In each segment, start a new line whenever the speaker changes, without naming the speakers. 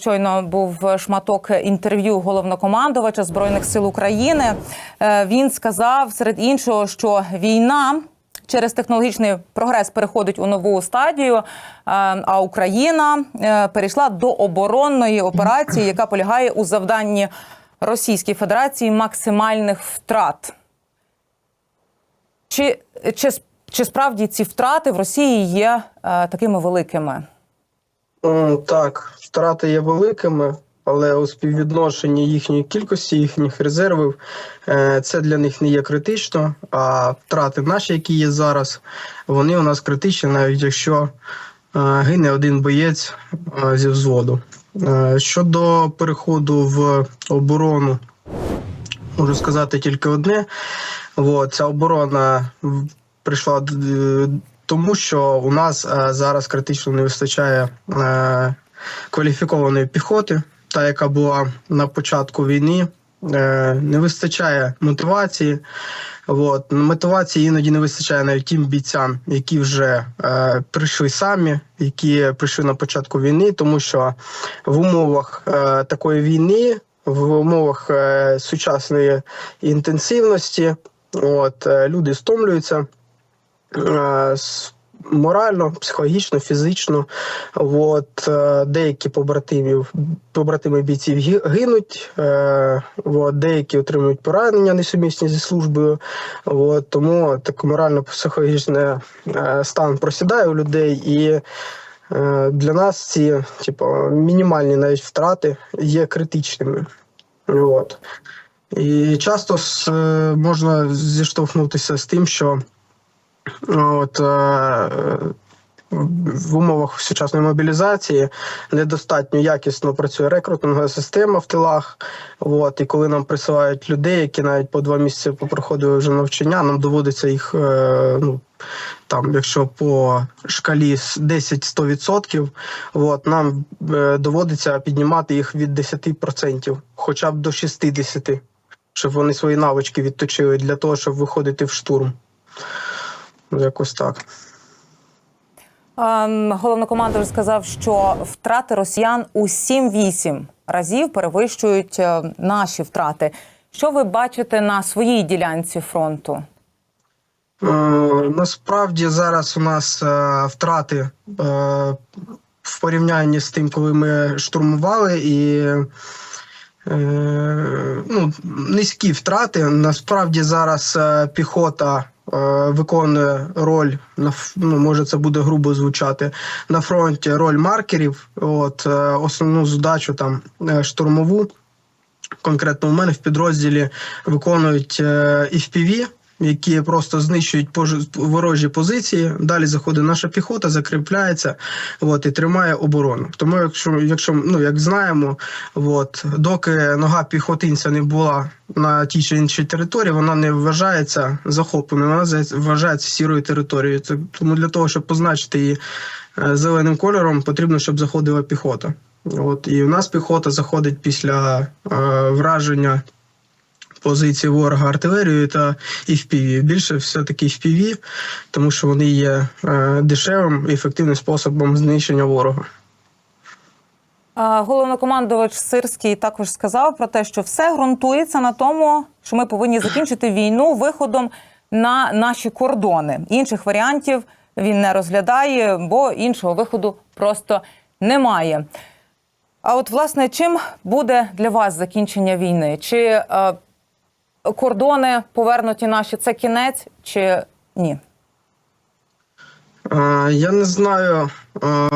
Щойно був шматок інтерв'ю головнокомандувача збройних сил України. Е, Він сказав серед іншого, що війна через технологічний прогрес переходить у нову стадію. е, А Україна е, перейшла до оборонної операції, яка полягає у завданні Російської Федерації максимальних втрат. Чи, чи, чи справді ці втрати в Росії є такими великими?
М, Так, втрати є великими, але у співвідношенні їхньої кількості, їхніх резервів, е, це для них не є критично. А втрати наші, які є зараз, вони у нас критичні, навіть якщо е, гине один боєць е, зі взводу. Е, Щодо переходу в оборону, можу сказати тільки одне. Ця оборона прийшла тому, що у нас е, зараз критично не вистачає е, кваліфікованої піхоти, та яка була на початку війни. Е, не вистачає мотивації. От. Мотивації іноді не вистачає навіть тим бійцям, які вже е, прийшли самі, які прийшли на початку війни, тому що в умовах е, такої війни, в умовах е, сучасної інтенсивності, от, е, люди стомлюються морально, психологічно, фізично. От, е, деякі побратимів, побратими бійців гинуть, е, от, деякі отримують поранення несумісні зі службою. От, тому так морально-психологічний е, стан просідає у людей і. е, Для нас ці типу, мінімальні навіть втрати є критичними. От. І часто е, можна зіштовхнутися з тим, що от, е, в умовах сучасної мобілізації недостатньо якісно працює рекрутингова система в тилах. От, і коли нам присилають людей, які навіть по два місяці попроходили вже навчання, нам доводиться їх, е, ну, там, якщо по шкалі 10-100%, от, нам е, доводиться піднімати їх від 10%, хоча б до 60%, щоб вони свої навички відточили для того, щоб виходити в штурм. Якось так.
Ем, Головнокомандувач сказав, що втрати росіян у 7-8 разів перевищують е, наші втрати. Що ви бачите на своїй ділянці фронту?
Е, Насправді зараз у нас е, втрати е, в порівнянні з тим, коли ми штурмували, і е, ну, низькі втрати. Насправді зараз е, піхота виконує роль ну, може це буде грубо звучати на фронті роль маркерів. От е, основну задачу там е, штурмову. Конкретно у мене в підрозділі виконують і FPV, які просто знищують ворожі позиції. Далі заходить наша піхота, закріпляється от, і тримає оборону. Тому, якщо, якщо ну як знаємо, от, доки нога піхотинця не була на тій чи іншій території, вона не вважається захопленою, вона вважається сірою територією. Тому для того, щоб позначити її е, зеленим кольором, потрібно, щоб заходила піхота. От і у нас піхота заходить після е, враження позиції ворога артилерією та FPV. Більше все-таки FPV, тому що вони є е, дешевим і ефективним способом знищення ворога.
Головнокомандувач Сирський також сказав про те, що все ґрунтується на тому, що ми повинні закінчити війну виходом на наші кордони. Інших варіантів він не розглядає, бо іншого виходу просто немає. А от власне, чим буде для вас закінчення війни? Чи е, кордони повернуті наші це кінець, чи ні?
Е, Я не знаю, е,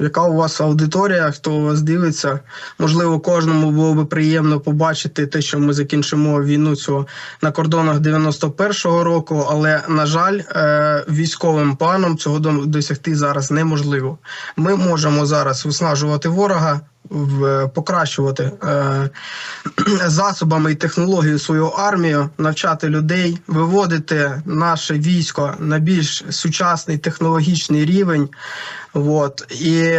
яка у вас аудиторія, хто у вас дивиться. Можливо, кожному було би приємно побачити те, що ми закінчимо війну цю на кордонах 91-го року, але на жаль, е, військовим планом цього до- досягти зараз неможливо. Ми можемо зараз виснажувати ворога. В- Покращувати е, засобами і технологією свою армію, навчати людей, виводити наше військо на більш сучасний технологічний рівень, от, і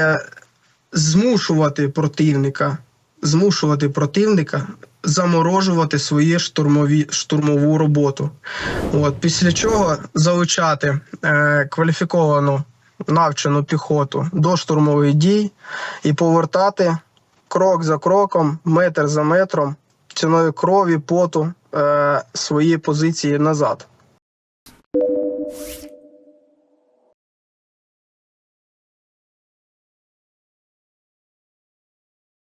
змушувати противника, змушувати противника заморожувати свою штурмові штурмову роботу. От, після чого залучати е, кваліфіковану навчену піхоту до штурмових дій і повертати крок за кроком, метр за метром, ціною крові, поту е, свої позиції назад.